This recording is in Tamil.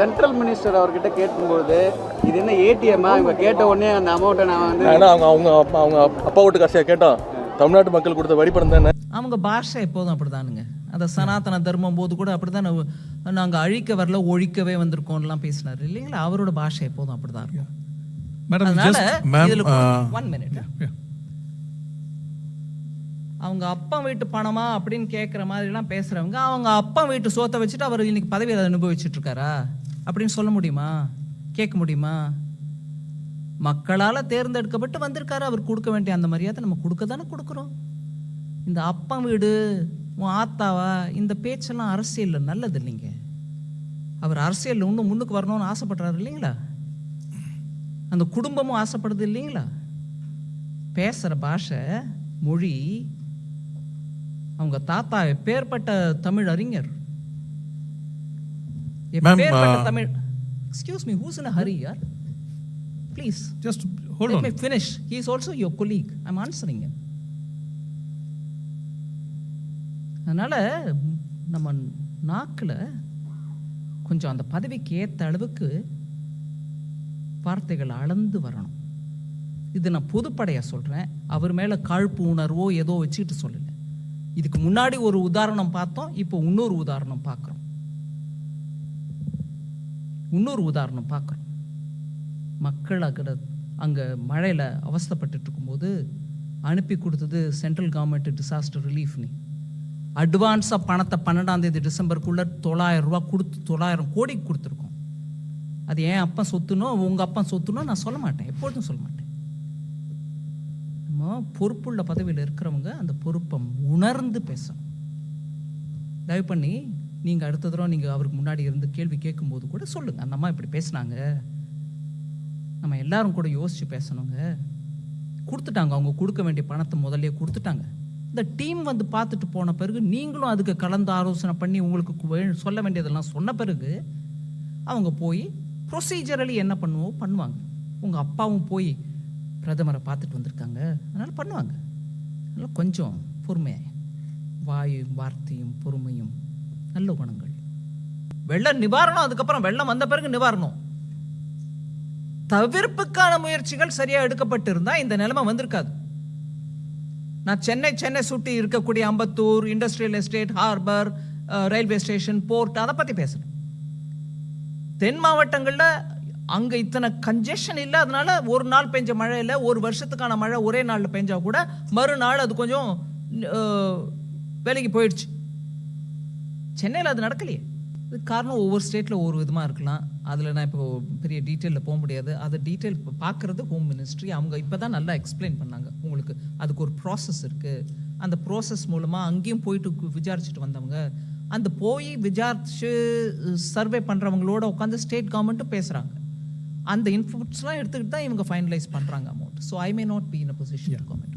சென்ட்ரல் மினிஸ்டர் அவர்கிட்ட கேட்கும்போது இது என்ன ஏடிஎம்மா இவங்க கேட்ட உடனே அந்த அமௌண்ட்டை நான் வந்து ஏன்னா அவங்க அவங்க அப்பா அவங்க அப்பா வீட்டு காசையாக கேட்டோம் தமிழ்நாட்டு மக்கள் கொடுத்த வரி பணம் தானே? அவங்க பாஷை எப்போதும் அப்படிதானுங்க. அந்த சனாதன தர்மம் போது கூட அப்படிதான் நாங்கள் அழிக்க வரல ஒழிக்கவே வந்திருக்கோம்லாம் பேசினார். இல்லைங்களா? அவரோட பாஷை எப்போதும் அப்படிதான் இருக்கும். அதனால இதுல uh, ஒன் மினிட் yeah. அவங்க அப்பா வீட்டு பணமா அப்படின்னு கேட்குற மாதிரிலாம் பேசுறவங்க அவங்க அப்பா வீட்டு சோத்தை வச்சுட்டு அவர் இன்னைக்கு பதவியில் அனுபவிச்சுட்டு இருக்காரா? அப்படின்னு சொல்ல முடியுமா? கேட்க முடியுமா? மக்களால் தேர்ந்தெடுக்கப்பட்டு வந்திருக்காரு. அவர் கொடுக்க வேண்டிய அந்த மரியாதை நம்ம கொடுக்க தானே கொடுக்குறோம். இந்த அப்பா வீடு உன் ஆத்தாவா இந்த பேச்செல்லாம் அரசியலில் நல்லது இல்லைங்க. அவர் அரசியலில் இன்னும் முன்னுக்கு வரணும்னு ஆசைப்படுறாரு இல்லைங்களா? அந்த குடும்பமும் ஆசைப்படுது இல்லைங்களா? பேசுகிற பாஷை மொழி அவங்க தாத்தா எப்பேற்பட்ட தமிழ் அறிஞர் uh, Tamil excuse me who's in hurry யார் please Let on. me finish. He is also your colleague. I'm answering him. அதனால நம்ம நாக்கில் கொஞ்சம் அந்த பதவிக்கு ஏற்ற அளவுக்கு வார்த்தைகள் அளந்து வரணும் இது நான் பொதுப்படையாக சொல்கிறேன் அவர் மேலே காழ்ப்பு உணர்வோ ஏதோ வச்சுக்கிட்டு சொல்லலை இதுக்கு முன்னாடி ஒரு உதாரணம் பார்த்தோம் இப்போ இன்னொரு உதாரணம் பார்க்குறோம் இன்னொரு உதாரணம் பார்க்குறோம் மக்கள் அக்கட அங்கே மழையில் அவஸ்தப்பட்டு இருக்கும்போது அனுப்பி கொடுத்தது சென்ட்ரல் கவர்மெண்ட் டிசாஸ்டர் ரிலீஃப் நீ அட்வான்ஸாக பணத்தை பன்னெண்டாந்தேதி டிசம்பருக்குள்ளே தொள்ளாயிரம் ரூபா கொடுத்து தொள்ளாயிரம் கோடி கொடுத்துருக்கோம். அது ஏன் அப்பா சொத்துனோ உங்கள் அப்பா சொத்துனோ நான் சொல்ல மாட்டேன். எப்பொழுதும் சொல்ல மாட்டேன். நம்ம பொறுப்புள்ள பதவியில் இருக்கிறவங்க அந்த பொறுப்பை உணர்ந்து பேசணும். தயவு பண்ணி நீங்கள் அடுத்த தடவை நீங்கள் அவருக்கு முன்னாடி இருந்து கேள்வி கேட்கும்போது கூட சொல்லுங்கள் அந்த அம்மா இப்படி பேசுனாங்க. நம்ம எல்லாரும் கூட யோசிச்சு பேசணுங்க. கொடுத்துட்டாங்க. அவங்க கொடுக்க வேண்டிய பணத்தை முதல்ல கொடுத்துட்டாங்க. இந்த டீம் வந்து பார்த்துட்டு போன பிறகு நீங்களும் அதுக்கு கலந்து ஆலோசனை பண்ணி உங்களுக்கு வே- சொல்ல வேண்டியதெல்லாம் சொன்ன பிறகு அவங்க போய் ப்ரொசீஜரலி என்ன பண்ணுவோ பண்ணுவாங்க. உங்கள் அப்பாவும் போய் பிரதமரை பார்த்துட்டு வந்திருக்காங்க. அதனால் பண்ணுவாங்க. அதனால் கொஞ்சம் பொறுமையாக வாயும் வார்த்தையும் பொறுமையும் நல்ல குணங்கள். வெள்ள நிவாரணம் அதுக்கப்புறம் வெள்ளம் வந்த பிறகு நிவாரணம். தவிர்ப்புக்கான முயற்சிகள் சரியாக எடுக்கப்பட்டிருந்தா இந்த நிலைமை வந்திருக்காது. நான் சென்னை சென்னை சுற்றி இருக்கக்கூடிய Ambattur industrial estate harbour railway station port அதை பற்றி பேசுகிறேன் தென் மாவட்டங்களில் அங்கே இத்தனை கன்ஜெஷன் இல்லை அதனால ஒரு நாள் பெஞ்ச மழையில் ஒரு வருஷத்துக்கான மழை ஒரே நாளில் பெஞ்சால் கூட மறுநாள் அது கொஞ்சம் விலைக்கு வேலைக்கு போயிடுச்சு. சென்னையில் அது நடக்கலையே. இதுக்கு காரணம் ஒவ்வொரு ஸ்டேட்டில் ஒவ்வொரு விதமாக இருக்கலாம். அதில் நான் இப்போ பெரிய டீட்டெயிலில் போக முடியாது. அதை டீட்டெயில் இப்போ பார்க்குறது ஹோம் மினிஸ்ட்ரி அவங்க இப்போ தான் நல்லா எக்ஸ்பிளைன் பண்ணாங்க. உங்களுக்கு அதுக்கு ஒரு ப்ராசஸ் இருக்குது அந்த ப்ராசஸ் மூலமாக அங்கேயும் போயிட்டு விசாரிச்சுட்டு வந்தவங்க அந்த போய் விசாரிச்சு சர்வே பண்ணுறவங்களோட உட்காந்து ஸ்டேட் கவர்மெண்ட்டும் பேசுகிறாங்க அந்த இன்ஃபுட்ஸ்லாம் எடுத்துக்கிட்டு தான் இவங்க ஃபைனலைஸ் பண்ணுறாங்க amount so I may not be in a position government